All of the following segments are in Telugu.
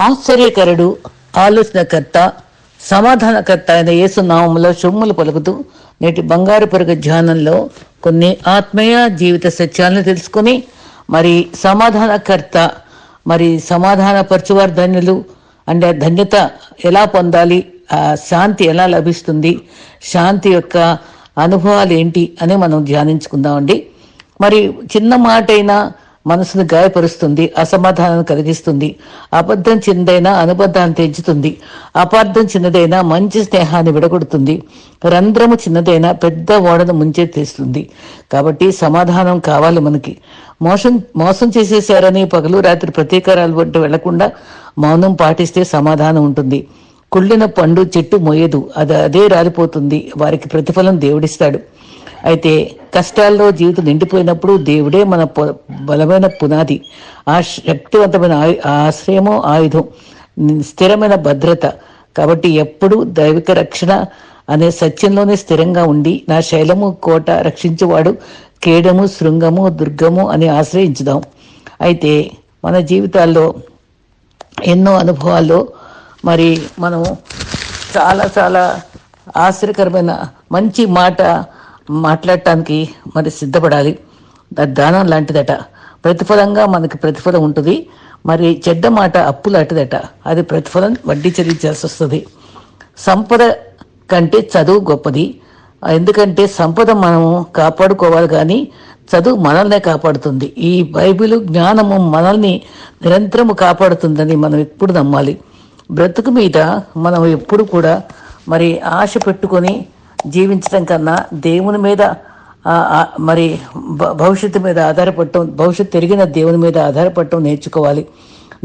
ఆశ్చర్యకరుడు ఆలోచనకర్త సమాధానకర్త అయిన యేసునామంలో శుమ్ములు పలుకుతూ నేటి బంగారు పరుగు ధ్యానంలో కొన్ని ఆత్మీయ జీవిత సత్యాలను తెలుసుకొని మరి సమాధానకర్త మరి సమాధానపరచువారు ధన్యులు అంటే ధన్యత ఎలా పొందాలి ఆ శాంతి ఎలా లభిస్తుంది శాంతి యొక్క అనుభవాలు ఏంటి అని మనం ధ్యానించుకుందామండి. మరి చిన్న మాట అయినా మనసును గాయపరుస్తుంది అసమాధానం కలిగిస్తుంది అబద్ధం చిన్నదైనా అనుబంధాన్ని తెంచుతుంది అపార్థం చిన్నదైనా మంచి స్నేహాన్ని విడగొడుతుంది రంధ్రము చిన్నదైనా పెద్ద ఓడను ముంచే కాబట్టి సమాధానం కావాలి మనకి. మోసం మోసం చేసేసారని పగలు రాత్రి ప్రతీకారాలు వంటి వెళ్ళకుండా మౌనం పాటిస్తే సమాధానం ఉంటుంది. కుళ్ళిన పండు చెట్టు మోయదు అది అదే రాలిపోతుంది వారికి ప్రతిఫలం దేవుడిస్తాడు. అయితే కష్టాల్లో జీవితం నిండిపోయినప్పుడు దేవుడే మన బలమైన పునాది. ఆ శక్తివంతమైన ఆయు- ఆశ్రయము ఆయుధం స్థిరమైన భద్రత. కాబట్టి ఎప్పుడు దైవిక రక్షణ అనే సత్యంలోనే స్థిరంగా ఉండి నా శైలము కోట రక్షించేవాడు కేడము శృంగము దుర్గము అని ఆశ్రయించుదాం. అయితే మన జీవితాల్లో ఎన్నో అనుభవాల్లో మరి మనం చాలా చాలా ఆశ్చర్యకరమైన మంచి మాట మాట్లాడటానికి మరి సిద్ధపడాలి. దానం లాంటిదట. ప్రతిఫలంగా మనకి ప్రతిఫలం ఉంటుంది. మరి చెడ్డ మాట అప్పు లాంటిదట. అది ప్రతిఫలం వడ్డీ చెల్లించాల్సి వస్తుంది. సంపద కంటే చదువు గొప్పది. ఎందుకంటే సంపద మనము కాపాడుకోవాలి కానీ చదువు మనల్నే కాపాడుతుంది. ఈ బైబిల్ జ్ఞానము మనల్ని నిరంతరము కాపాడుతుందని మనం ఎప్పుడు నమ్మాలి. బ్రతుకు మీద మనం ఎప్పుడు కూడా మరి ఆశ పెట్టుకొని జీవించడం కన్నా దేవుని మీద మరి భవిష్యత్తు మీద ఆధారపడటం భవిష్యత్తు తిరిగిన దేవుని మీద ఆధారపడటం నేర్చుకోవాలి.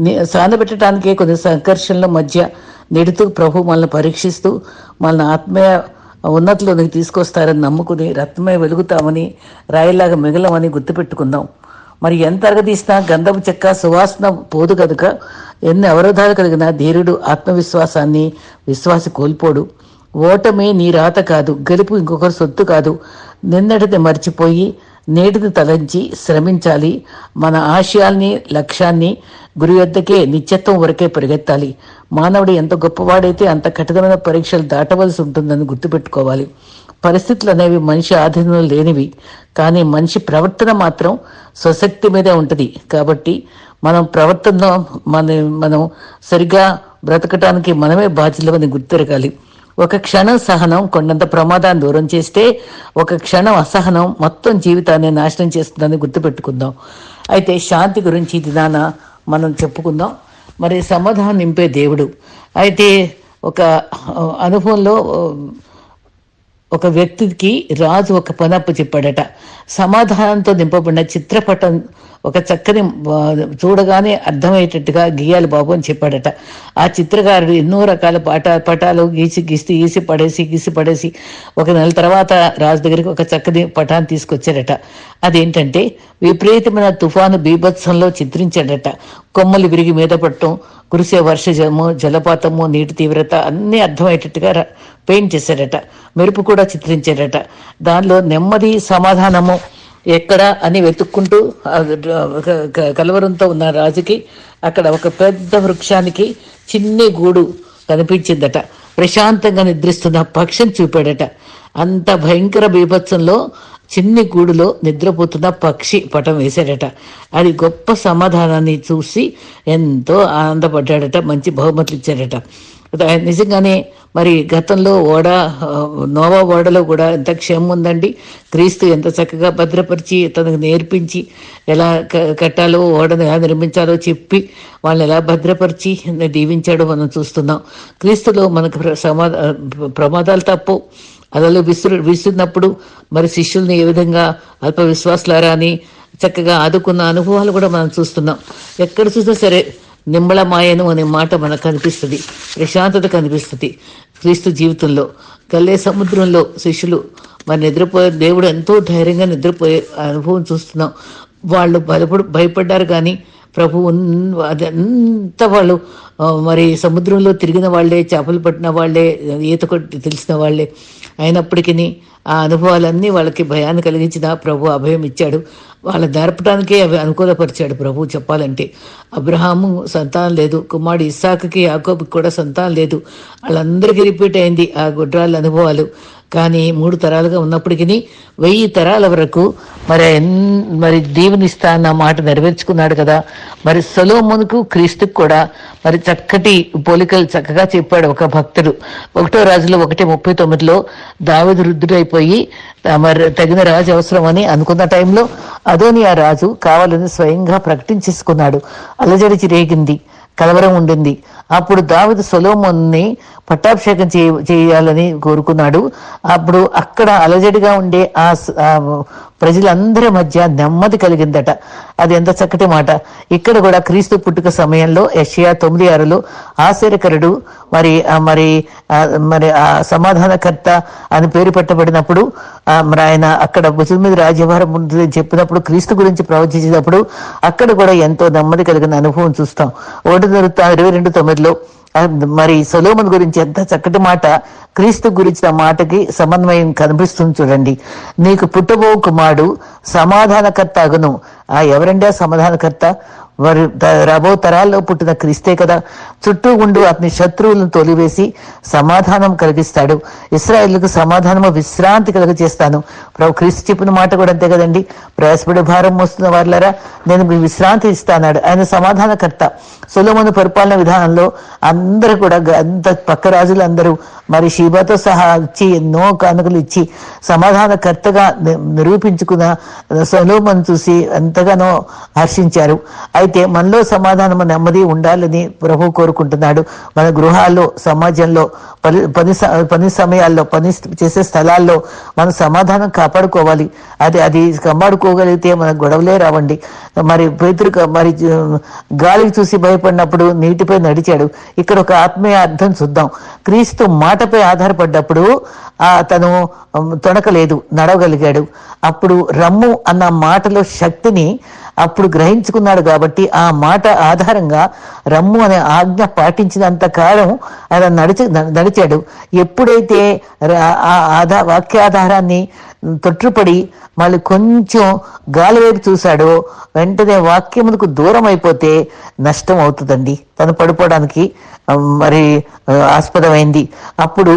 ని- సానబెట్టడానికే కొన్ని సంఘర్షణల మధ్య నెడుతూ ప్రభు మనల్ని పరీక్షిస్తూ మనల్ని ఆత్మీయ ఉన్నతిలోనికి తీసుకొస్తారని నమ్ముకుని రత్నమే వెలుగుతామని రాయిలాగా మిగలమని గుర్తుపెట్టుకుందాం. మరి ఎంత అరగదీసినా గంధపు చెక్క సువాసన పోదు కనుక ఎన్ని అవరోధాలు కలిగినా ధీరుడు ఆత్మవిశ్వాసాన్ని విశ్వాసి కోల్పోడు. ఓటమే నీ రాత కాదు గెలుపు ఇంకొకరి సొత్తు కాదు. నిన్నటిది మర్చిపోయి నేటిది తలంచి శ్రమించాలి. మన ఆశయాల్ని లక్ష్యాన్ని గురి వద్దకే నిత్యత్వం వరకే పరిగెత్తాలి. మానవుడు ఎంత గొప్పవాడైతే అంత కఠినమైన పరీక్షలు దాటవలసి ఉంటుందని గుర్తుపెట్టుకోవాలి. పరిస్థితులు అనేవి మనిషి ఆధీనంలో లేనివి కానీ మనిషి ప్రవర్తన మాత్రం స్వశక్తి మీదే ఉంటుంది. కాబట్టి మనం ప్రవర్తన మన మనం సరిగ్గా బ్రతకటానికి మనమే బాధ్యులమని గుర్తెరగాలి. ఒక క్షణం సహనం కొండంత ప్రమాదాన్ని దూరం చేస్తే ఒక క్షణం అసహనం మొత్తం జీవితాన్ని నాశనం చేస్తుందని గుర్తుపెట్టుకుందాం. అయితే శాంతి గురించి ఇది మనం చెప్పుకుందాం. మరి సమాధానం నింపే దేవుడు. అయితే ఒక అనుభవంలో ఒక వ్యక్తికి రాజు ఒక పనప్పు చెప్పాడట. సమాధానంతో నింపబడిన చిత్రపటం ఒక చక్కని చూడగానే అర్థమయ్యేటట్టుగా గీయాలి బాబు అని చెప్పాడట. ఆ చిత్రకారుడు ఎన్నో రకాల పాట పటాలు గీసి గీసి గీసి పడేసి గీసి పడేసి ఒక నెల తర్వాత రాజు దగ్గరికి ఒక చక్కని పటాన్ని తీసుకొచ్చాడట. అదేంటంటే విపరీతమైన తుఫాను బీభత్సంలో చిత్రించాడట. కొమ్మలు విరిగి మీద పట్టడం కురిసే వర్షజము జలపాతము నీటి తీవ్రత అన్నీ అర్థమయ్యేటట్టుగా పెయింట్ చేశాడట. మెరుపు కూడా చిత్రించాడట. దానిలో నెమ్మది సమాధానము ఎక్కడ అని వెతుక్కుంటూ కలవరంతో ఉన్న రాజుకి అక్కడ ఒక పెద్ద వృక్షానికి చిన్ని గూడు కనిపించిందట. ప్రశాంతంగా నిద్రిస్తున్న పక్షిని చూపాడట. అంత భయంకర బీభత్సంలో చిన్ని గూడులో నిద్రపోతున్న పక్షి పటం వేశాడట. అది గొప్ప సమాధానాన్ని చూసి ఎంతో ఆనందపడ్డాడట మంచి బహుమతులు ఇచ్చాడట నిజంగానే మరి గతంలో ఓడ నోవా ఓడలో కూడా ఎంత క్షేమం ఉందండి. క్రీస్తు ఎంత చక్కగా భద్రపరిచి తనకు నేర్పించి ఎలా కట్టాలో ఓడను ఎలా నిర్మించాలో చెప్పి వాళ్ళని ఎలా భద్రపరిచి దీవించాడో మనం చూస్తున్నాం. క్రీస్తులో మనకు ప్ర- సమా- ప్రమాదాలు తప్పు. అదలు విసురు విసురినప్పుడు మరి శిష్యుల్ని ఏ విధంగా అల్ప విశ్వాసులారా అని చక్కగా ఆదుకున్న అనుభవాలు కూడా మనం చూస్తున్నాం. ఎక్కడ చూసినా సరే నిమ్మళమాయను అనే మాట మనకు కనిపిస్తుంది. ప్రశాంతత కనిపిస్తుంది క్రీస్తు జీవితంలో. గల్లే సముద్రంలో శిష్యులు మరి నిద్రపోయే దేవుడు ఎంతో ధైర్యంగా నిద్రపోయే అనుభవం చూస్తున్నాం. వాళ్ళు భయపడు భయపడ్డారు కానీ ప్రభు ఉన్- అదంతా వాళ్ళు మరి సముద్రంలో తిరిగిన వాళ్ళే చేపలు పట్టిన వాళ్ళే ఈత కొట్టి తెలిసిన వాళ్ళే. అయినప్పటికీ ఆ అనుభవాలన్నీ వాళ్ళకి భయాన్ని కలిగించిన ప్రభు అభయం ఇచ్చాడు. వాళ్ళ జరపడానికే అవి అనుకూలపరిచాడు ప్రభు చెప్పాలంటే. అబ్రహాము సంతానం లేదు. కుమారుడు ఇస్సాకుకి యాకోబుకి కూడా సంతానం లేదు. వాళ్ళందరికీ రిపీట్ అయింది ఆ గుడ్రాల అనుభవాలు. కానీ మూడు తరాలుగా ఉన్నప్పటికీ వెయ్యి తరాల వరకు మరి ఎన్- మరి దీవెనిస్తా అన్న మాట నెరవేర్చుకున్నాడు కదా. మరి సలోమునుకు క్రీస్తుకు కూడా మరి చక్కటి పోలికలు చక్కగా చెప్పాడు ఒక భక్తుడు. ఒకటో రాజులో ఒకటి ముప్పై తొమ్మిదిలో దావిదు వృద్ధుడైపోయి మరి తగిన రాజు అవసరం అని అనుకున్న టైంలో అదోని ఆ రాజు కావాలని స్వయంగా ప్రకటించేసుకున్నాడు. అలజడిచి రేగింది కలవరం ఉండింది. అప్పుడు దావిదు సొలోమోన్ని పట్టాభిషేకం చేయ చేయాలని కోరుకున్నాడు. అప్పుడు అక్కడ అలజడిగా ఉండే ఆ ప్రజలందరి మధ్య నెమ్మది కలిగిందట. అది ఎంత చక్కటి మాట. ఇక్కడ కూడా క్రీస్తు పుట్టుక సమయంలో యషియా తొమ్మిది ఆరులో ఆశ్చర్యకరుడు మరి మరి ఆ మరి ఆ సమాధానకర్త అని పేరు పెట్టబడినప్పుడు మరి ఆయన అక్కడ భుజం మీద రాజ్యభారం ఉంటుంది చెప్పినప్పుడు క్రీస్తు గురించి ప్రవచించినప్పుడు అక్కడ కూడా ఎంతో నెమ్మది కలిగిన అనుభవం చూస్తాం. ఒకటి ఇరవై రెండు తొమ్మిది ఆ మరి సొలోమన్ గురించి ఎంత చక్కటి మాట క్రీస్తు గురించిన మాటకి సమన్వయం కనిపిస్తుంది చూడండి. నీకు పుట్టబో కుమారుడు సమాధానకర్త అగును. ఆ ఎవరండి ఆ సమాధానకర్త? వారు రాబో తరాల్లో పుట్టిన క్రీస్తే కదా. చుట్టూ ఉండు అతని శత్రువులను తొలివేసి సమాధానం కలిగిస్తాడు. ఇస్రాయేళ్ళకు సమాధానము విశ్రాంతి కలుగ చేస్తాను ప్రభు క్రీస్తు చెప్పిన మాట కూడా అంతే కదండి. ప్రయాసపడి భారం మోస్తున్న వాళ్ళరా నేను మీకు విశ్రాంతి ఇస్తానాడు. ఆయన సమాధానకర్త. సొలోమను పరిపాలన విధానంలో అందరూ కూడా అంత పక్క రాజులు అందరూ మరి షీబాతో సహా ఇచ్చి ఎన్నో కానుకలు ఇచ్చి సమాధానకర్తగా నిరూపించుకున్న సొలోమన్ చూసి ఎంతగానో హర్షించారు. అయితే మనలో సమాధానం నెమ్మది ఉండాలని ప్రభు కోరుకుంటున్నాడు. మన గృహాల్లో సమాజంలో పని పని స- పని సమయాల్లో పని చేసే స్థలాల్లో మనం సమాధానం కాపాడుకోవాలి. అది అది కాపాడుకోగలిగితే మన గొడవలే రావండి. మరి పేతురు మరి గాలికి చూసి భయపడినప్పుడు నీటిపై నడిచాడు. ఇక్కడ ఒక ఆత్మీయ అర్థం చూద్దాం. క్రీస్తు మా మాటపై ఆధారపడ్డప్పుడు ఆ తను తొణకలేదు నడవగలిగాడు. అప్పుడు రమ్ము అన్న మాటలో శక్తిని అప్పుడు గ్రహించుకున్నాడు కాబట్టి ఆ మాట ఆధారంగా రమ్ము అనే ఆజ్ఞ పాటించినంత కాలం ఆయన నడిచి నడిచాడు. ఎప్పుడైతే ఆ ఆధా వాక్యాధారాన్ని తొట్టుపడి మళ్ళీ కొంచెం గాలి వైపు చూశాడో వెంటనే వాక్యములకు దూరం అయిపోతే నష్టం అవుతుందండి. తను పడిపోవడానికి మరి ఆస్పదమైంది. అప్పుడు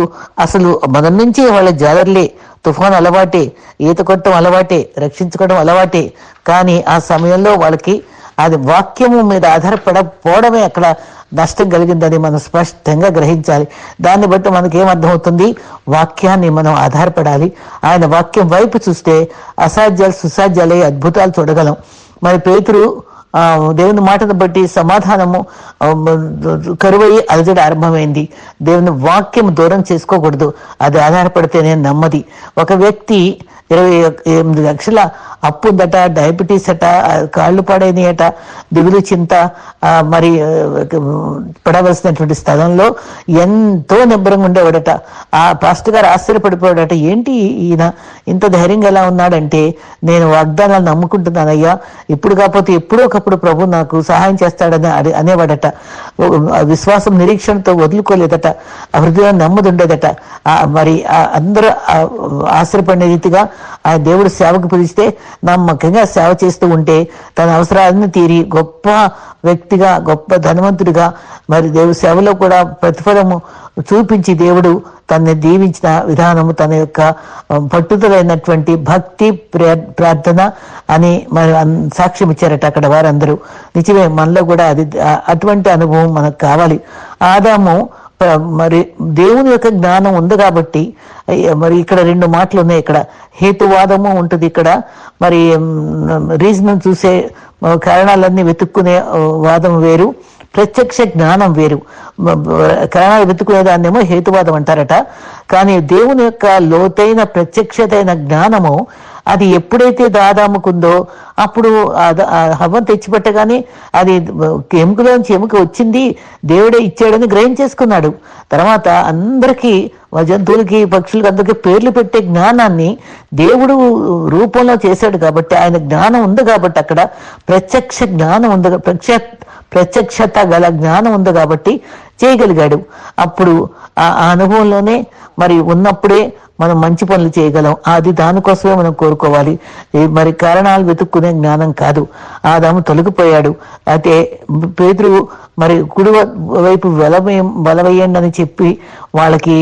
అసలు మొదటి నుంచి వాళ్ళ జాలర్లే తుఫాన్ అలవాటే ఈత కొట్టడం అలవాటే రక్షించుకోవడం అలవాటే. కానీ ఆ సమయంలో వాళ్ళకి అది వాక్యము మీద ఆధారపడకపోవడమే అక్కడ నష్టం కలిగిందని మనం స్పష్టంగా గ్రహించాలి. దాన్ని బట్టి మనకి ఏమర్థమవుతుంది వాక్యాన్ని మనం ఆధారపడాలి. ఆయన వాక్యం వైపు చూస్తే అసాధ్యాలు సుసాధ్యాలే అద్భుతాలు చూడగలం. మరి పేతురు దేవుని మాటను బట్టి సమాధానము కరువై అలజడి ఆరంభమైంది. దేవుని వాక్యం దూరం చేసుకోకూడదు. అది ఆధారపడితేనే నెమ్మది. ఒక వ్యక్తి ఇరవై ఎనిమిది లక్షల అప్పు ఉందట డయాబెటీస్ అట కాళ్ళు కాళ్ళు పాడైనయట దిగులు చింత మరి పడవలసినటువంటి స్థలంలో ఎంతో నిబ్బరంగా ఉండేవాడట. ఆ పాస్టర్ గారు ఆశ్చర్యపడిపోయాడట. ఏంటి ఈయన? ఇంత ధైర్యంగా ఎలా ఉన్నాడంటే నేను వాగ్దానాలు నమ్ముకుంటున్నానయ్యా. ఇప్పుడు కాకపోతే ఎప్పుడో ఒకప్పుడు ప్రభు నాకు సహాయం చేస్తాడని అనేవాడట. ఉండేదట విశ్వాసం నిరీక్షణతో వదులుకోలేదట. ఆ హృదయం నెమ్మది ఉండేదట మరి ఆ అందరూ ఆ ఆశ్రయపడిన రీతిగా ఆ దేవుడు సేవకు పిలిస్తే నమ్మకంగా సేవ చేస్తూ ఉంటే తన అవసరాలను తీరి గొప్ప వ్యక్తిగా గొప్ప ధనవంతుడిగా మరి దేవుడి సేవలో కూడా ప్రతిఫలము చూపించి దేవుడు తనని దీవించిన విధానము తన యొక్క పట్టుదలైనటువంటి భక్తి ప్రార్థన అని మరి అన్- సాక్ష్యం ఇచ్చారట అక్కడ వారందరూ. నిజమే మనలో కూడా అది అటువంటి అనుభవం మనకు కావాలి. ఆదాము మరి దేవుని యొక్క జ్ఞానం ఉంది కాబట్టి మరి ఇక్కడ రెండు మాటలు ఉన్నాయి ఇక్కడ. హేతువాదము ఉంటుంది ఇక్కడ. మరి రీజన్ చూసే కారణాలన్నీ వెతుక్కునే వాదం వేరు. ప్రత్యక్ష జ్ఞానం వేరు. కరణాలు వెతుకునేదాన్నేమో హేతువాదం అంటారట. కానీ దేవుని యొక్క లోతైన ప్రత్యక్షతైన జ్ఞానము అది ఎప్పుడైతే దాదాముకుందో అప్పుడు ఆ- హవ్వం తెచ్చిపెట్టగానే అది ఎముకలోంచి ఎముక వచ్చింది దేవుడే ఇచ్చాడని గ్రహించేసుకున్నాడు తర్వాత అందరికీ జంతువులకి పక్షులకి అందరికీ పేర్లు పెట్టే జ్ఞానాన్ని దేవుడు రూపంలో చేశాడు కాబట్టి ఆయన జ్ఞానం ఉంది కాబట్టి అక్కడ ప్రత్యక్ష జ్ఞానం ఉంది ప్రత్యక్ష ప్రత్యక్షత గల జ్ఞానం ఉంది కాబట్టి చేయగలిగాడు. అప్పుడు ఆ ఆ అనుభవంలోనే మరి ఉన్నప్పుడే మనం మంచి పనులు చేయగలం. అది దానికోసమే మనం కోరుకోవాలి. మరి కారణాలు వెతుక్కునే జ్ఞానం కాదు. ఆదాము తొలగిపోయాడు. అయితే పేదరు మరి కుడి వైపు వెలవే బలవేయండి అని చెప్పి వాళ్ళకి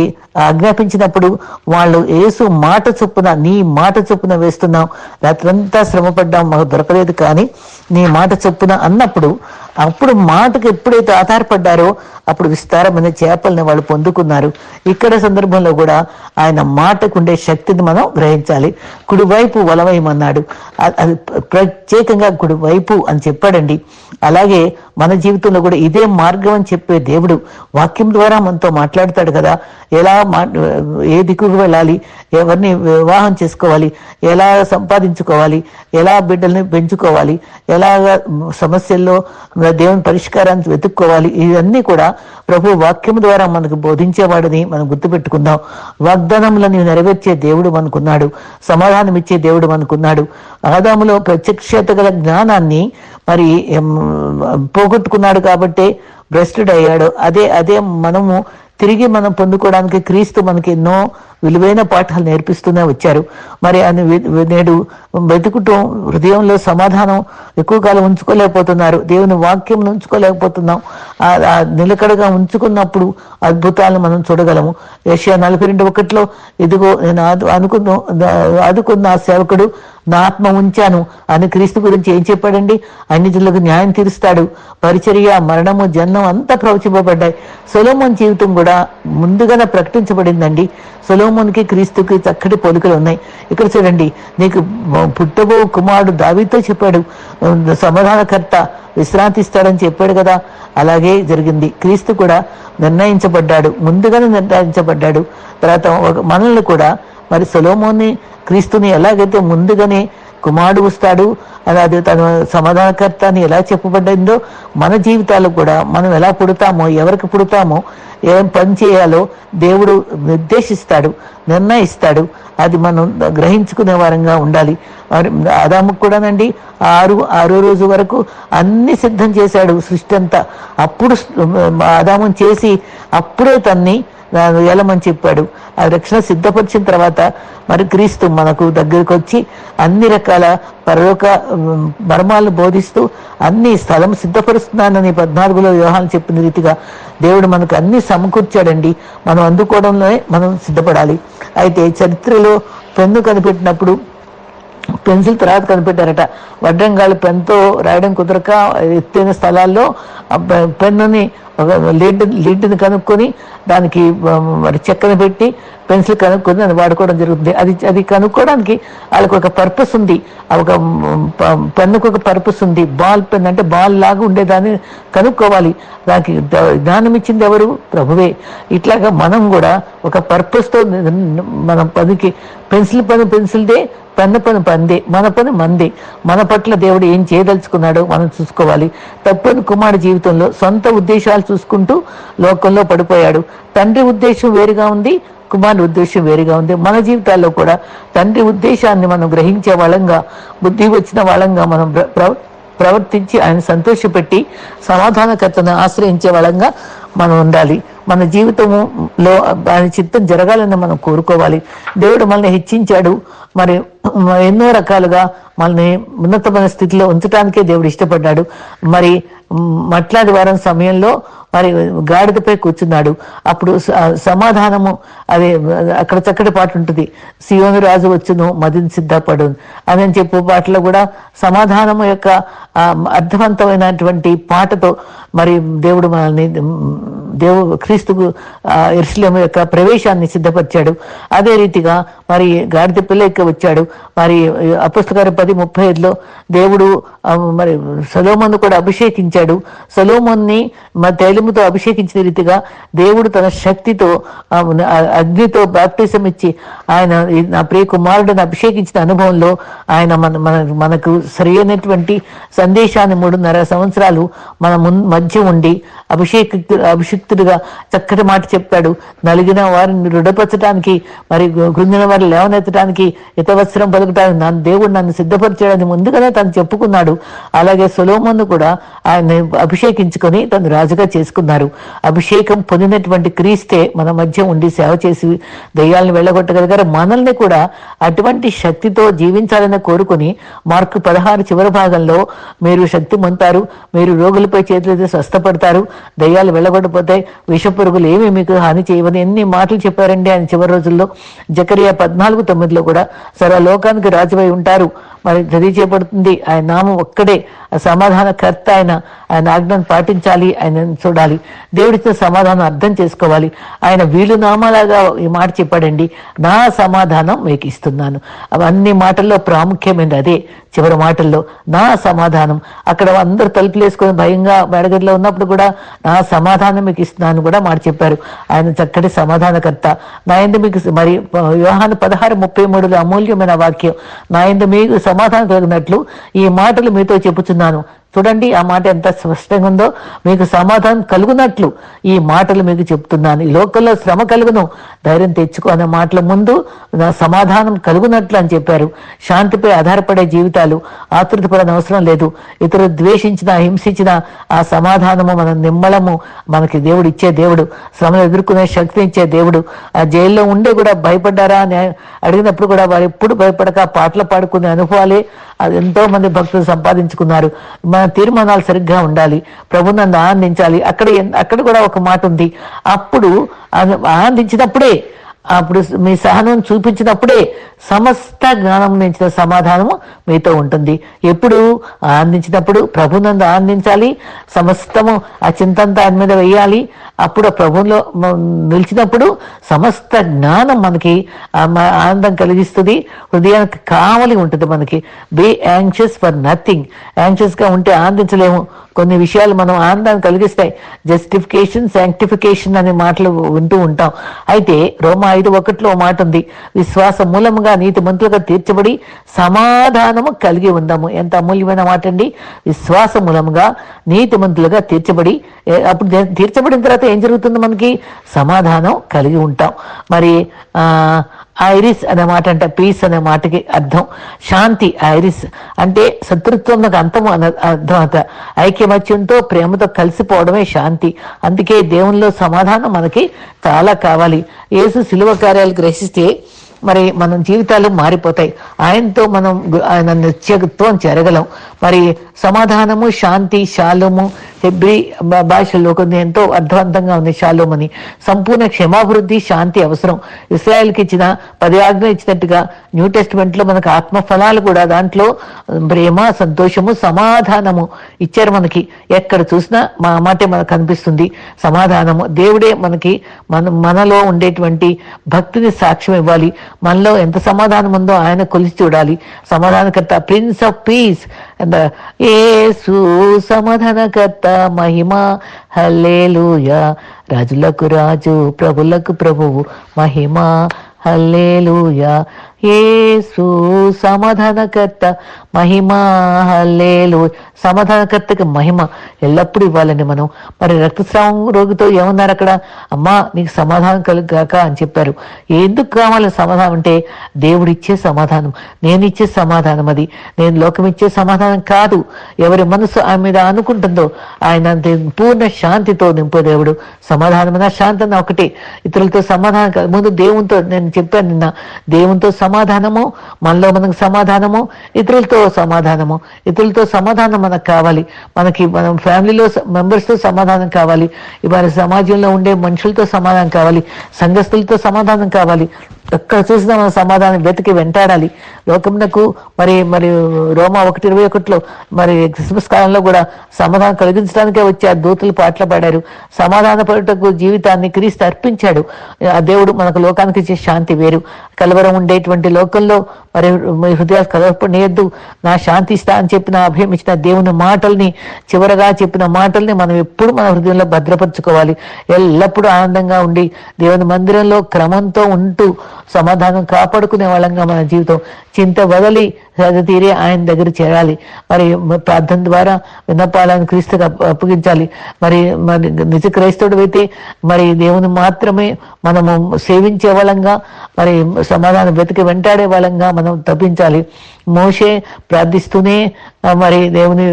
ఆజ్ఞాపించినప్పుడు వాళ్ళు ఏసు మాట చొప్పున నీ మాట చొప్పున వేస్తున్నాం. రాత్రంతా శ్రమపడ్డాం మాకు దొరకలేదు కానీ నీ మాట చొప్పున అన్నప్పుడు అప్పుడు మాటకు ఎప్పుడైతే ఆధారపడ్డారో అప్పుడు విస్తారమైన చేపల్ని వాళ్ళు పొందుకున్నారు. ఇక్కడ సందర్భంలో కూడా ఆయన మాటకు ఉండే శక్తిని మనం గ్రహించాలి. కుడివైపు వలవయమన్నాడు. అది ప్రత్యేకంగా కుడివైపు అని చెప్పాడండి. అలాగే మన జీవితంలో కూడా ఇదే మార్గం అని చెప్పే దేవుడు వాక్యం ద్వారా మనతో మాట్లాడతాడు కదా. ఎలా మా ఏ దిక్కుకు వెళ్ళాలి? ఎవరిని వివాహం చేసుకోవాలి? ఎలా సంపాదించుకోవాలి? ఎలా బిడ్డల్ని పెంచుకోవాలి? ఎలా సమస్యల్లో దేవుని పరిష్కారాన్ని వెతుక్కోవాలి. ఇవన్నీ కూడా ప్రభు వాక్యం ద్వారా మనకు బోధించేవాడని మనం గుర్తుపెట్టుకుందాం. వాగ్దానములను నెరవేర్చే దేవుడు మనకున్నాడు. సమాధానం ఇచ్చే దేవుడు మనకున్నాడు. ఆదాములో ప్రత్యక్షత గల జ్ఞానాన్ని మరి పోగొట్టుకున్నాడు కాబట్టే భ్రష్టుడు అయ్యాడు అదే అదే మనము తిరిగి మనం పొందుకోవడానికి క్రీస్తు మనకి ఎన్నో విలువైన పాఠాలు నేర్పిస్తూనే వచ్చారు. మరి అని నేడు వెతుకుటం హృదయంలో సమాధానం ఎక్కువ కాలం ఉంచుకోలేకపోతున్నారు. దేవుని వాక్యం ఉంచుకోలేకపోతున్నాం. ఆ- నిలకడగా ఉంచుకున్నప్పుడు అద్భుతాలను మనం చూడగలము. ఏషియా నలభై రెండు ఒకటిలో ఇదిగో నేను ఆదు- అనుకున్న ఆదుకున్న ఆ సేవకుడు నా ఆత్మ ఉంచాను అని క్రీస్తు గురించి ఏం చెప్పాడండి? అన్ని జిల్లకు న్యాయం తీరుస్తాడు. పరిచర్య మరణము జన్మం అంతా ప్రవచింపబడ్డాయి. సొలోమోన్ జీవితం కూడా ముందుగానే ప్రకటించబడిందండి. సొలోమోన్కి క్రీస్తుకి చక్కటి పోలికలు ఉన్నాయి. ఇక్కడ చూడండి నీకు పుట్టబో కుమారుడు దావితో చెప్పాడు. సమాధానకర్త విశ్రాంతిస్తాడని చెప్పాడు కదా. అలాగే జరిగింది. క్రీస్తు కూడా నిర్ణయించబడ్డాడు. ముందుగానే నిర్ణయించబడ్డాడు. తర్వాత ఒక మనల్ని కూడా మరి సొలోమోని క్రీస్తుని ఎలాగైతే ముందుగానే కుమారుడు వస్తాడు అలాగే తన సమాధానకర్త అని ఎలా చెప్పబడిందో మన జీవితాలు కూడా మనం ఎలా పుడతామో ఎవరికి పుడతామో ఏం పని చేయాలో దేవుడు నిర్దేశిస్తాడు నిర్ణయిస్తాడు. అది మనం గ్రహించుకునే వారంగా ఉండాలి. మరి కూడానండి ఆరు ఆరో రోజు వరకు అన్ని సిద్ధం చేశాడు సృష్టి అంతా. అప్పుడు అదాము చేసి అప్పుడే తన్ని ఏలమని చెప్పాడు. ఆ రక్షణ సిద్ధపరిచిన తర్వాత మరి క్రీస్తు మనకు దగ్గరికి వచ్చి అన్ని రకాల పరలోక మర్మాలను బోధిస్తూ అన్ని స్థలం సిద్ధపరుస్తున్నానని పద్నాలుగులో వ్యూహాలు చెప్పిన రీతిగా దేవుడు మనకు అన్ని సమకూర్చాడండి. మనం అందుకోవడంలోనే మనం సిద్ధపడాలి. అయితే చరిత్రలో పెన్ను కనిపెట్టినప్పుడు పెన్సిల్ తర్వాత కనిపెట్టారట. వడ్రంగాళ్ళు పెన్తో రాయడం కుదరక ఎత్తైన స్థలాల్లో పెన్నుని ఒక లీడ్ లీడ్ని కనుక్కొని దానికి మరి చెక్కను పెట్టి పెన్సిల్ కనుక్కొని దాన్ని వాడుకోవడం జరుగుతుంది. అది అది కనుక్కోవడానికి వాళ్ళకి ఒక పర్పస్ ఉంది. ఒక పెన్నుకు ఒక పర్పస్ ఉంది. బాల్ పెన్ అంటే బాల్ లాగా ఉండేదాన్ని కనుక్కోవాలి. దానికి జ్ఞానం ఇచ్చింది ఎవరు? ప్రభువే. ఇట్లాగా మనం కూడా ఒక పర్పస్తో మనం పనికి పెన్సిల్ పని పెన్సిల్దే పెన్న పని పందే మన పని మందే. మన పట్ల దేవుడు ఏం చేయదలుచుకున్నాడో మనం చూసుకోవాలి. తప్పని కుమారుడు జీవితంలో సొంత ఉద్దేశాలు చూసుకుంటూ లోకంలో పడిపోయాడు. తండ్రి ఉద్దేశం వేరుగా ఉంది కుమారుడి ఉద్దేశం వేరుగా ఉంది. మన జీవితాల్లో కూడా తండ్రి ఉద్దేశాన్ని మనం గ్రహించే వాళ్ళంగా బుద్ధి వచ్చిన వాళ్ళంగా మనం ప్ర- ప్రవర్తించి ఆయన సంతోషపెట్టి సమాధానకర్తను ఆశ్రయించే వాళ్ళంగా మనం ఉండాలి. మన జీవితంలో ఆయన చిత్తం జరగాలని మనం కోరుకోవాలి. దేవుడు మనల్ని హెచ్చించాడు. మరి ఎన్నో రకాలుగా మనల్ని ఉన్నతమైన స్థితిలో ఉంచడానికే దేవుడు ఇష్టపడ్డాడు. మరి మట్లాది వారం సమయంలో మరి గాడిదపై కూర్చున్నాడు. అప్పుడు సమాధానము అది అక్కడ చక్కటి పాట ఉంటుంది. సియోను రాజు వచ్చును మదిని సిద్ధపడు అని అని చెప్పే పాటలో కూడా సమాధానము యొక్క అర్థవంతమైనటువంటి పాటతో మరి దేవుడు మనల్ని దేవు క్రీస్తుకు ఎరుసలేము యొక్క ప్రవేశాన్ని సిద్ధపరిచాడు. అదే రీతిగా మరి గాడిద పిల్ల ఎక్క వచ్చాడు. మరి అపుస్తకారు పది ముప్పై ఐదులో దేవుడు మరి సలోమన్ను కూడా అభిషేకించాడు. సలోమన్ని తైలముతో అభిషేకించిన రీతిగా దేవుడు తన శక్తితో అగ్నితో బాప్టిజం ఇచ్చి ఆయన నా ప్రియ కుమారుడిని అభిషేకించిన అనుభవంలో ఆయన మన మన మనకు సరైనటువంటి సందేశాన్ని మూడున్నర సంవత్సరాలు మన మధ్య ఉండి అభిషేక్ అభిషిక్తుడిగా చక్కటి మాట చెప్పాడు. నలిగిన వారిని రుడపరచడానికి మరి కృంగిన వారిని లేవనెత్తడానికి ఇతవస్త్రం పలుకటానికి నన్ను దేవుడు నన్ను సిద్ధపరచడానికి ముందుగానే తను చెప్పుకున్నాడు. అలాగే సొలోమోను కూడా ఆయన అభిషేకించుకొని తను రాజుగా చేసుకున్నారు. అభిషేకం పొందినటువంటి క్రీస్తే మన మధ్య ఉండి సేవ చేసి దయ్యాలను వెళ్ళగొట్టగలిగారు. మనల్ని కూడా అటువంటి శక్తితో జీవించాలని కోరుకుని మార్కు పదహారు చివరి భాగంలో మీరు శక్తి పొందుతారు మీరు రోగులపై చేతులైతే స్వస్థపడతారు దయ్యాలు వెళ్ళగొట్టపోతాయి విష పురుగులు ఏమి మీకు హాని చేయవని ఎన్ని మాటలు చెప్పారండి ఆయన చివరి రోజుల్లో జకరియా పద్నాలుగు తొమ్మిదిలో కూడా సర్వలోకానికి రాజువై ఉంటారు. మరి తెలియచేయబడుతుంది ఆయన నామం ఒక్కడే. ఆ సమాధానకర్త ఆయన ఆయన ఆజ్ఞను పాటించాలి ఆయన చూడాలి. దేవుడితో సమాధానం అర్థం చేసుకోవాలి. ఆయన వీలు నామాలాగా ఈ మాట చెప్పాడండి. నా సమాధానం మీకు ఇస్తున్నాను. అన్ని మాటల్లో ప్రాముఖ్యమైనది అదే. చివరి మాటల్లో నా సమాధానం. అక్కడ అందరూ తలుపులు వేసుకొని భయంగా మెడగదిలో ఉన్నప్పుడు కూడా నా సమాధానం మీకు ఇస్తున్నాను కూడా మాట చెప్పారు. ఆయన చక్కటి సమాధానకర్త. నా ఎందు మీకు మరి వ్యవహాన పదహారు ముప్పై మూడులో అమూల్యమైన వాక్యం. నా ఎందు మీకు సమాధానం కలిగినట్లు ఈ మాటలు మీతో చెప్పుచున్నాను. చూడండి ఆ మాట ఎంత స్పష్టంగా ఉందో. మీకు సమాధానం కలుగునట్లు ఈ మాటలు మీకు చెప్తున్నాను. ఈ లోకంలో శ్రమ కలుగును. ధైర్యం తెచ్చుకో అనే మాటల ముందు నా సమాధానం కలుగునట్లు అని చెప్పారు. శాంతిపై ఆధారపడే జీవితాలు ఆతృతపడని అవసరం లేదు. ఇతరులు ద్వేషించిన హింసించిన ఆ సమాధానము మన నిమ్మలము. మనకి దేవుడు ఇచ్చే దేవుడు శ్రమను ఎదుర్కొనే శక్తి ఇచ్చే దేవుడు. ఆ జైల్లో ఉండే కూడా భయపడ్డారా అని అడిగినప్పుడు కూడా వారు ఎప్పుడు భయపడక పాటలు పాడుకునే అనుభవాలే అది ఎంతో మంది భక్తులు సంపాదించుకున్నారు. మన తీర్మానాలు సరిగ్గా ఉండాలి. ప్రభు నన్ను ఆనందించాలి. అక్కడ అక్కడ కూడా ఒక మాట ఉంది. అప్పుడు ఆ- ఆనందించినప్పుడే అప్పుడు మీ సహనం చూపించినప్పుడే సమస్త జ్ఞానం నుంచిన సమాధానము మీతో ఉంటుంది. ఎప్పుడు ఆనందించినప్పుడు ప్రభునందు ఆనందించాలి. సమస్తము ఆ చింతంతా ఆయన మీద వేయాలి. అప్పుడు ప్రభులో నిలిచినప్పుడు సమస్త జ్ఞానం మనకి ఆనందం కలిగిస్తుంది. హృదయానికి కావలి ఉంటుంది మనకి. బీ యాంగ్షియస్ ఫర్ నథింగ్ యాంగ్షియస్గా ఉంటే ఆనందించలేము. కొన్ని విషయాలు మనం ఆనందాన్ని కలిగిస్తాయి. జస్టిఫికేషన్ శాంక్టిఫికేషన్ అనే మాటలు వింటూ ఉంటాం. అయితే రోమా ఐదు ఒకటిలో మాట ఉంది. విశ్వాస మూలముగా నీతి మంతులుగా తీర్చబడి సమాధానము కలిగి ఉందాము. ఎంత అమూల్యమైన మాట అండి. విశ్వాస మూలముగా నీతి మంతులుగా తీర్చబడి అప్పుడు తీర్చబడిన తర్వాత ఏం జరుగుతుంది మనకి? సమాధానం కలిగి ఉంటాం. మరి ఆ ఐరిస్ అనే మాట అంటే పీస్ అనే మాటకి అర్థం. శాంతి ఐరిస్ అంటే శత్రుత్వం నాకు అంతము అన్న అర్థం అంత. ఐక్యమత్యంతో ప్రేమతో కలిసిపోవడమే శాంతి. అందుకే దేవునిలో సమాధానం మనకి చాలా కావాలి. యేసు శిలువ కార్యాలు గ్రహిస్తే మరి మన జీవితాలు మారిపోతాయి. ఆయనతో మనం ఆయన నిత్యత్వం జరగలం. మరి సమాధానము శాంతి శాలము హెబ్రి భా- భాషల్లో కొన్ని ఎంతో అర్థవంతంగా ఉంది శాలోం అని సంపూర్ణ క్షమాభివృద్ధి శాంతి అవసరం. ఇస్రాయల్కి ఇచ్చిన పది ఆజ్ఞ ఇచ్చినట్టుగా న్యూ టెస్ట్మెంట్లో మనకు ఆత్మ ఫలాలు కూడా దాంట్లో ప్రేమ సంతోషము సమాధానము ఇచ్చారు మనకి. ఎక్కడ చూసినా మా మాటే మనకు కనిపిస్తుంది సమాధానము. దేవుడే మనకి మన మనలో ఉండేటువంటి భక్తిని సాక్ష్యం ఇవ్వాలి. మనలో ఎంత సమాధానం ఉందో ఆయన కొలిచి చూడాలి. సమాధానకర్త ప్రిన్స్ ఆఫ్ పీస్ ఏసు సమాధానకర్త మహిమ. హల్లేలుయ. రాజులకు రాజు ప్రభులకు ప్రభువు మహిమ. హల్లేలుయ. యేసు సమాధానకర్త మహిమ హల్లేలు సమాధానకర్తకి మహిమ ఎల్లప్పుడూ ఇవ్వాలండి మనం. మరి రక్తస్రావం రోగితో ఏమన్నారు అక్కడ? అమ్మా నీకు సమాధానం కలుగాక అని చెప్పారు. ఎందుకు కావాలి సమాధానం అంటే దేవుడిచ్చే సమాధానం. నేను ఇచ్చే సమాధానం అది. నేను లోకం ఇచ్చే సమాధానం కాదు. ఎవరి మనసు ఆమె మీద అనుకుంటుందో ఆయన పూర్ణ శాంతితో నింపో దేవుడు. సమాధానమైన శాంతి అన్న ఒకటే. ఇతరులతో సమాధానం కాదు. ముందు దేవునితో నేను చెప్పాను నిన్న. దేవునితో సమాధానము? మనలో మనకు సమాధానము? ఇతరులతో సమాధానము? ఇతరులతో సమాధానం మనకు కావాలి. మనకి మనం ఫ్యామిలీలో మెంబర్స్తో సమాధానం కావాలి. ఇవాళ సమాజంలో ఉండే మనుషులతో సమాధానం కావాలి. సంఘస్థులతో సమాధానం కావాలి. ఎక్కడ చూసినా మన సమాధానం వెతికి వెంటాడాలి. లోకమునకు మరి మరి రోమా ఒకటి ఇరవై ఒకటిలో మరి క్రిస్మస్ కాలంలో కూడా సమాధానం కలిగించడానికే వచ్చి ఆ దూతలు పాటలు పాడారు. సమాధాన పడుటకు జీవితాన్ని క్రీస్తు అర్పించాడు. ఆ దేవుడు మనకు లోకానికి ఇచ్చే శాంతి వేరు. కలవరం ఉండేటువంటి ఇటువంటి లోకంలో మరి మీ హృదయాలు కలవరపడియద్దు నా శాంతి ఇస్తా అని చెప్పిన అభయం ఇచ్చిన దేవుని మాటల్ని చివరగా చెప్పిన మాటల్ని మనం ఎప్పుడు మన హృదయంలో భద్రపరచుకోవాలి. ఎల్లప్పుడూ ఆనందంగా ఉండి దేవుని మందిరంలో క్రమంతో ఉంటూ సమాధానం కాపాడుకునే వాళ్ళంగా మన జీవితం. చింత వదలి సద తీరి ఆయన దగ్గర చేరాలి. మరి ప్రార్థన ద్వారా విన్నపాలను క్రీస్తుకు అప్పగించాలి. మరి మరి నిజ క్రైస్తవుడు అయితే మరి దేవుని మాత్రమే మనము సేవించే వాళ్ళంగా మరి సమాధానం వెతికి వెంటాడే వాళ్ళంగా మనం తప్పించాలి. మోషే ప్రార్థిస్తూనే మరి దేవుని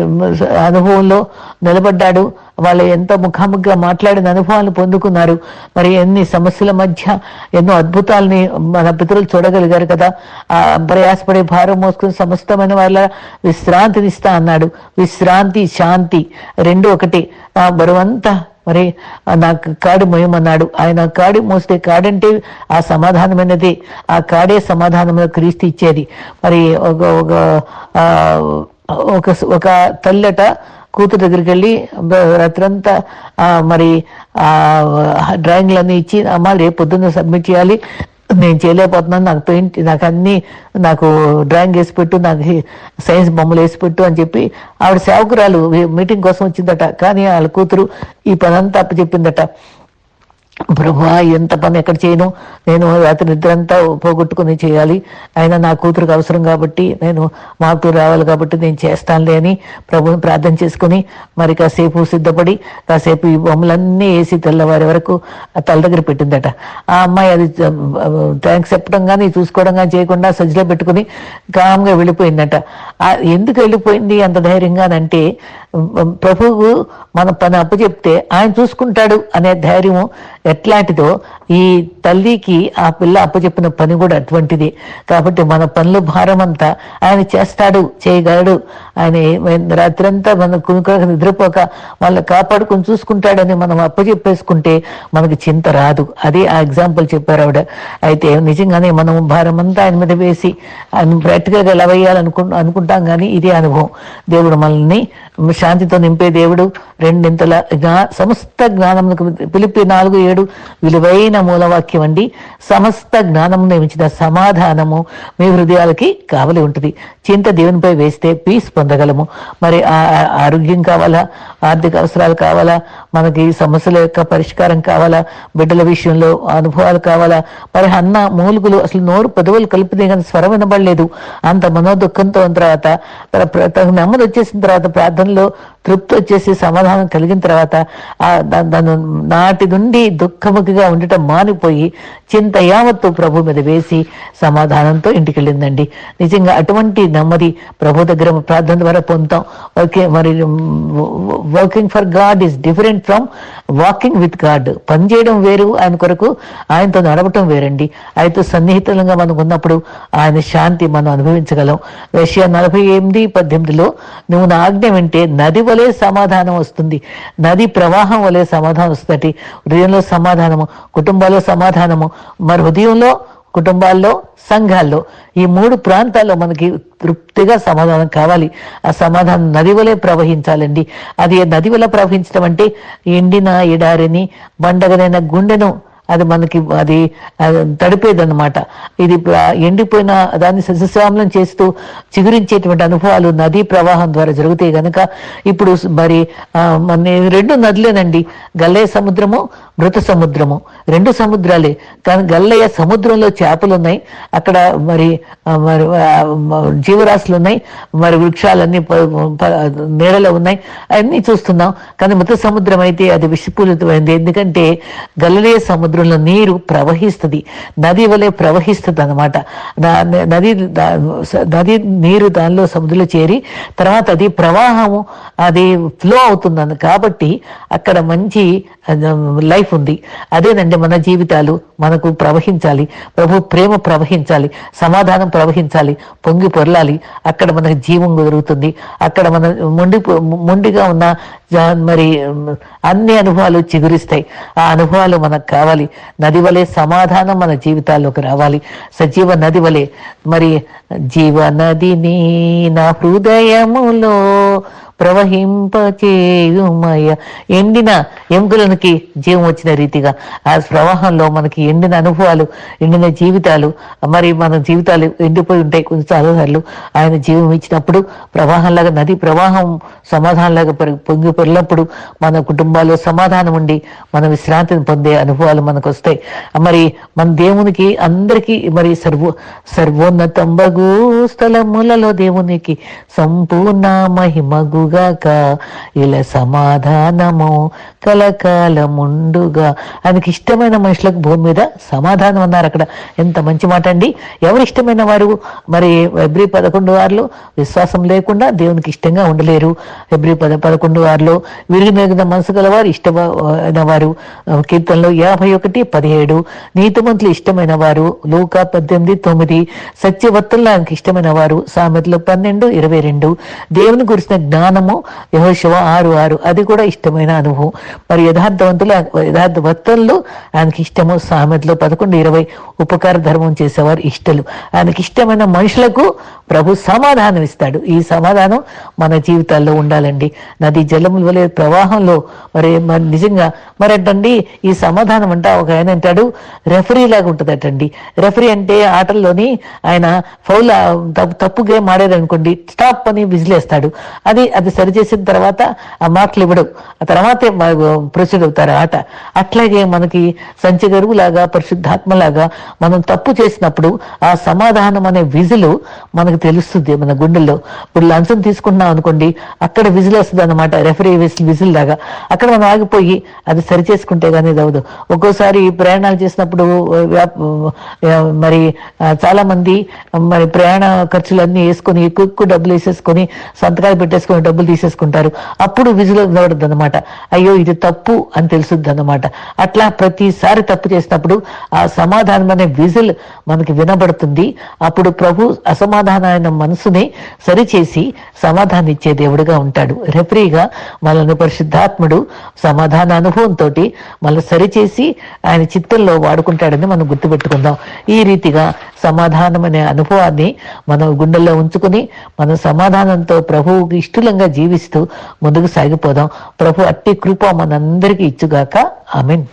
అనుభవంలో నిలబడ్డాడు. వాళ్ళు ఎంతో ముఖాముఖిగా మాట్లాడిన అనుభవాలు పొందుకున్నారు. మరి ఎన్ని సమస్యల మధ్య ఎన్నో అద్భుతాలని మన పితరులు చూడగలిగారు కదా. ఆ ప్రయాసపడే భారం మోసుకుని సమస్తమైన వాళ్ళ విశ్రాంతినిస్తా అన్నాడు. విశ్రాంతి శాంతి రెండు ఒకటి. ఆ బరువంతా మరి నాకు కాడి మోయమన్నాడు. ఆయన కాడి మోస్తే కాడంటే ఆ సమాధానమైనది. ఆ కాడే సమాధానంలో క్రీస్తు ఇచ్చేది. మరి ఒక ఒక ఆ, ఒక ఒక తల్లట కూతురు దగ్గరికి వెళ్ళి రాత్రంతా ఆ, మరి ఆ డ్రాయింగ్లన్నీ ఇచ్చి అమ్మ రేపు పొద్దున్న సబ్మిట్ చేయాలి. నేను చేయలేకపోతున్నాను నాకు పెయింట్ నాకు అన్ని నాకు డ్రాయింగ్ వేసి పెట్టు నాకు సైన్స్ బొమ్మలు వేసి పెట్టు అని చెప్పి ఆవిడ సేవకురాలు మీటింగ్ కోసం వచ్చిందట. కానీ వాళ్ళ కూతురు ఈ పనంతా అప్పచెప్పిందట. ప్రభువా ఎంత పని ఎక్కడ చేయను? నేను రాత్రి నిద్ర అంతా పోగొట్టుకుని చేయాలి. అయినా నా కూతురుకు అవసరం కాబట్టి నేను మాకు రావాలి కాబట్టి నేను చేస్తానులే అని ప్రభుని ప్రార్థన చేసుకుని మరి కాసేపు సిద్ధపడి కాసేపు ఈ బొమ్మలన్నీ వేసి తెల్లవారి వరకు తల దగ్గర పెట్టిందట. ఆ అమ్మాయి అది థ్యాంక్స్ చెప్పడం కానీ చూసుకోవడం కానీ చేయకుండా సజ్జలో పెట్టుకుని కామ్గా వెళ్ళిపోయిందట. ఎందుకు వెళ్ళిపోయింది అంత ధైర్యంగా అంటే ప్రభువు మన పని అప్పచెప్తే ఆయన చూసుకుంటాడు అనే ధైర్యం ఎట్లాంటిదో ఈ తల్లికి ఆ పిల్ల అప్పచెప్పిన పని కూడా అటువంటిది. కాబట్టి మన పనుల భారం అంతా ఆయన చేస్తాడు చేయగలడు. ఆయన రాత్రంతా మన కునుకోక నిద్రపోక వాళ్ళని కాపాడుకొని చూసుకుంటాడని మనం అప్పచెప్పేసుకుంటే మనకి చింత రాదు. అదే ఆ ఎగ్జాంపుల్ చెప్పారు ఆవిడ. అయితే నిజంగానే మనం భారం అంతా ఆయన మీద వేసి ఆయన ప్రాక్టికల్గా ఎలా వేయాలనుకు అనుకుంటాం కానీ ఇదే అనుభవం. దేవుడు మనల్ని శాంతితో నింపే దేవుడు రెండింతల జ్ఞా- సమస్త జ్ఞానమునకు పిలిపి నాలుగు ఏడు విలువైన మూలవాక్యం అండి. సమస్త జ్ఞానము నిమించిన సమాధానము మీ హృదయాలకి కావలి ఉంటుంది. చింత దేవునిపై వేస్తే పీస్ పొందగలము. మరి ఆ- ఆరోగ్యం కావాలా? ఆర్థిక అవసరాలు కావాలా? మనకి సమస్యల యొక్క పరిష్కారం కావాలా? బిడ్డల విషయంలో అనుభవాలు కావాలా? మరి అన్న మూలుగులు అసలు నోరు పదవులు కలిపితే కానీ స్వరం వినబడలేదు. అంత మనోదుఖంతో ఉన్న తర్వాత తన ప్ర- నెమ్మది వచ్చేసిన తర్వాత ప్రార్థనలో తృప్తి వచ్చేసి సమాధానం కలిగిన తర్వాత ఆ దాని నాటి నుండి దుఃఖముఖిగా ఉండటం మానిపోయి చింత యావత్తు ప్రభు మీద వేసి సమాధానంతో ఇంటికి వెళ్ళిందండి నిజంగా అటువంటి నెమ్మది ప్రభు దగ్గర ప్రార్థన ద్వారా పొందుతాం. ఓకే మరి working for God is different from walking with God పనిచేయడం వేరు ఆయన కొరకు ఆయనతో నడవటం వేరండి. అయితే సన్నిహితంగా మనకు ఉన్నప్పుడు ఆయన శాంతి మనం అనుభవించగలం. రష్యా నలభై ఎనిమిది పద్దెనిమిదిలో నువ్వు నా ఆజ్ఞ వింటే నది వలె సమాధానం వస్తుంది. నది ప్రవాహం వలె సమాధానం వస్తుంది హృదయంలో సమాధానము కుటుంబాల్లో సమాధానము మరి హృదయంలో కుటుంబాల్లో సంఘాల్లో ఈ మూడు ప్రాంతాల్లో మనకి తృప్తిగా సమాధానం కావాలి. ఆ సమాధానం నది వలె ప్రవహించాలండి. అది నది వల్ల ప్రవహించడం అంటే ఎండిన ఎడారిని బండగనైన గుండెను అది మనకి అది తడిపేదన్నమాట. ఇది ఎండిపోయిన దాన్ని సస్యశ్రామలం చేస్తూ చిగురించేటువంటి అనుభవాలు నదీ ప్రవాహం ద్వారా జరుగుతాయి గనక ఇప్పుడు మరి మన రెండు నదులేనండి. గల్లయ్య సముద్రము మృత సముద్రము. రెండు సముద్రాలే. కానీ గల్లయ్య సముద్రంలో చేపలు ఉన్నాయి అక్కడ మరి మరి జీవరాశులు ఉన్నాయి మరి వృక్షాలన్నీ ప- నీడలో ఉన్నాయి. అవన్నీ చూస్తున్నాం. కానీ మృత సముద్రం అయితే అది విషపూరితమైంది. ఎందుకంటే గల్లయ్య సముద్రం సముద్రంలో నీరు ప్రవహిస్తుంది. నది వలె ప్రవహిస్తుంది అనమాట నది దా- నది నీరు దానిలో సముద్రంలో చేరి తర్వాత అది ప్రవాహము అది ఫ్లో అవుతుందని కాబట్టి అక్కడ మంచి లైఫ్ ఉంది. అదేనండి మన జీవితాలు మనకు ప్రవహించాలి. ప్రభు ప్రేమ ప్రవహించాలి. సమాధానం ప్రవహించాలి. పొంగి పొరలాలి. అక్కడ మనకు జీవం కుదురుతుంది. అక్కడ మన మొండి మొండిగా ఉన్న మరి అన్ని అనుభవాలు చిగురిస్తాయి. ఆ అనుభవాలు మనకు కావాలి. నది వలె సమాధానం మన జీవితాల్లోకి రావాలి. సజీవ నది వలె మరి జీవ నదిని నా హృదయములో ప్రవహింపచేయుమయ ఎండిన ఎముకలకి జీవం వచ్చిన రీతిగా ఆ ప్రవాహంలో మనకి ఎండిన అనుభవాలు ఎండిన జీవితాలు మరి మన జీవితాలు ఎండిపోయి ఉంటాయి కొన్ని చాలాసార్లు ఆయన జీవం ఇచ్చినప్పుడు ప్రవాహంలాగా నది ప్రవాహం సమాధానంలాగా పెరుగు- పొంగి పొరినప్పుడు మన కుటుంబాల్లో సమాధానం ఉండి మన విశ్రాంతిని పొందే అనుభవాలు మనకు వస్తాయి మరి మన దేవునికి అందరికీ మరి సర్వ సర్వోన్నతంబగు స్థలములలో దేవునికి సంపూర్ణ మహిమగుగాక ఇలా సమాధానము కలకాలముండుగా. ఆయనకి ఇష్టమైన మనుషులకు భూమి మీద సమాధానం అన్నారు అక్కడ. ఎంత మంచి మాట అండి. ఎవరు ఇష్టమైన వారు? మరి ఎబ్రి పదకొండు వారిలో విశ్వాసం లేకుండా దేవునికి ఇష్టంగా ఉండలేరు. ఎబ్రి పద పదకొండు వారిలో విరిగి మెగిన మనసు గలవారు ఇష్టమైన వారు. కీర్తనలో యాభై ఒకటి పదిహేడు నీతిమంతులు ఇష్టమైన వారు. లూకా పద్దెనిమిది తొమ్మిది సత్యవత్తులు ఆయనకి ఇష్టమైన వారు. సామెతలు పన్నెండు ఇరవై రెండు. దేవుని గురించిన జ్ఞానము యహోశివ ఆరు ఆరు. అది కూడా ఇష్టమైన అనుభవం. మరి యథార్థవంతులు యథార్థవర్తలు ఆయనకి ఇష్టము. సామెతలు పదకొండు ఇరవై ఉపకార ధర్మం చేసేవారు ఇష్టలు. ఆయనకి ఇష్టమైన మనుషులకు ప్రభు సమాధానం ఇస్తాడు. ఈ సమాధానం మన జీవితాల్లో ఉండాలండి. నది జలములు వలె ప్రవాహంలో మరి మరి నిజంగా మరి అంటండి ఈ సమాధానం అంట ఒక ఆయన అంటాడు రెఫరీ లాగా ఉంటుందటండి. రెఫరీ అంటే ఆటల్లోని ఆయన ఫౌల్ తప్పు- తప్పు గేమ్ ఆడారు అనుకోండి స్టాప్ అని విజిలేస్తాడు. అది అది సరిచేసిన తర్వాత ఆ మార్కులు ఇవ్వడం. ఆ తర్వాతే ప్రొసీడ్ అవుతారు ఆట. అట్లాగే మనకి సంచగరువు లాగా పరిశుద్ధాత్మ లాగా మనం తప్పు చేసినప్పుడు ఆ సమాధానం అనే విజులు మనకు తెలుస్తుంది మన గుండెల్లో. ఇప్పుడు లంచం తీసుకున్నాం అనుకోండి అక్కడ విజిల్ వస్తుంది అనమాట రెఫరీ విజిల్ లాగా. అక్కడ మనం ఆగిపోయి అది సరి చేసుకుంటే కానీ ఇది అవ్వదు. ఒక్కోసారి ప్రయాణాలు చేసినప్పుడు మరి చాలా మంది మరి ప్రయాణ ఖర్చులన్నీ వేసుకొని ఎక్కువ ఎక్కువ డబ్బులు వేసేసుకొని సంతకాలు పెట్టేసుకొని డబ్బులు తీసేసుకుంటారు. అప్పుడు విజులో నిలబడద్దు అనమాట అయ్యో ఇది తప్పు అని తెలుసుద్ది అనమాట అట్లా ప్రతిసారి తప్పు చేసినప్పుడు ఆ సమాధానం అనే విజిల్ మనకి వినబడుతుంది. అప్పుడు ప్రభు అసమాధానమైన మనసుని సరిచేసి సమాధానం ఇచ్చే దేవుడుగా ఉంటాడు. రెఫరీగా మనల్ని పరిశుద్ధాత్ముడు సమాధాన అనుభవంతో మళ్ళీ సరిచేసి ఆయన చిత్తంలో వాడుకుంటాడని మనం గుర్తుపెట్టుకుందాం. ఈ రీతిగా సమాధానం అనే అనుభవాన్ని మనం గుండెల్లో ఉంచుకుని మనం సమాధానంతో ప్రభువుకి ఇష్టలంగా జీవిస్తూ ముందుకు సాగిపోదాం. ప్రభు అట్టి కృప మనందరికీ ఇచ్చుగాక. మీన్